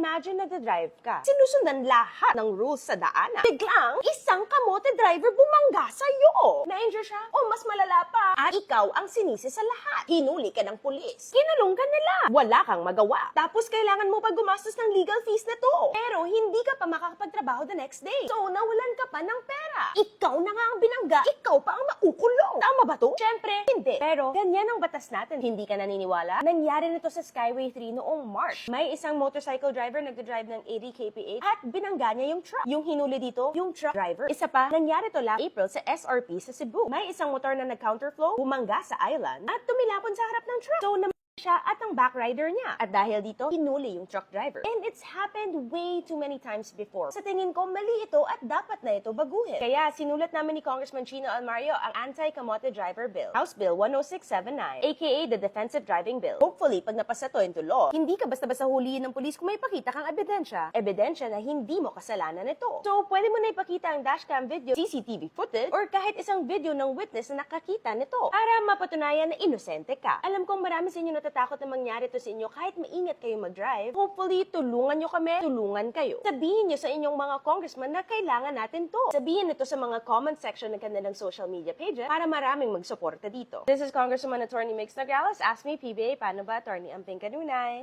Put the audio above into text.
imagine nagda-drive ka. Sinusundan lahat ng rules sa daanan. Biglang, isang kamote driver bumangga sa'yo. Na-injure siya? O mas malala pa, at ikaw ang sinisi sa lahat. Hinuli ka ng pulis. Kinulong ka nila. Wala kang magawa. Tapos kailangan mo pa gumastos ng legal fees na to. Pero hindi ka pa makakapagtrabaho the next day. So, nawalan ka pa ng pera. Ikaw na nga ang binangga. Ikaw pa ang maukulong. Tama ba to? Siyempre, hindi. Pero, ganyan ang batas natin. Hindi ka naniniwala? Nangyari na to sa Skyway 3 noong March. May isang motorcycle driver nagdadrive ng 80 kph at binangga niya yung truck. Yung hinuli dito, yung truck driver. Isa pa, nangyari to last April sa SRP sa Cebu. May isang motor na nag-counterflow, bumangga sa island at tumilapon sa harap ng truck. So, siya at ang backrider niya. At dahil dito, hinuli yung truck driver. And it's happened way too many times before. Sa tingin ko, mali ito at dapat na ito baguhin. Kaya sinulat namin ni Congressman Chino Almario ang Anti-Kamote Driver Bill, House Bill 10679, aka the Defensive Driving Bill. Hopefully, pag napasa to into law, hindi ka basta-basta huliin ng pulis kung may pakita kang ebidensya. Ebidensya na hindi mo kasalanan ito. So, pwede mo na ipakita ang dashcam video, CCTV footage, or kahit isang video ng witness na nakakita nito para mapatunayan na inosente ka. Alam kong marami sa inyo natatakot na mangyari to sa inyo kahit maingat kayo mag-drive. Hopefully, tulungan nyo kami, tulungan kayo. Sabihin nyo sa inyong mga congressman na kailangan natin to. Sabihin ito sa mga comment section ng kanilang social media pages para maraming magsuporta dito. This is Congresswoman Attorney Mix Nograles. Ask me, PBA, paano ba, Attorney Amping Kanunay?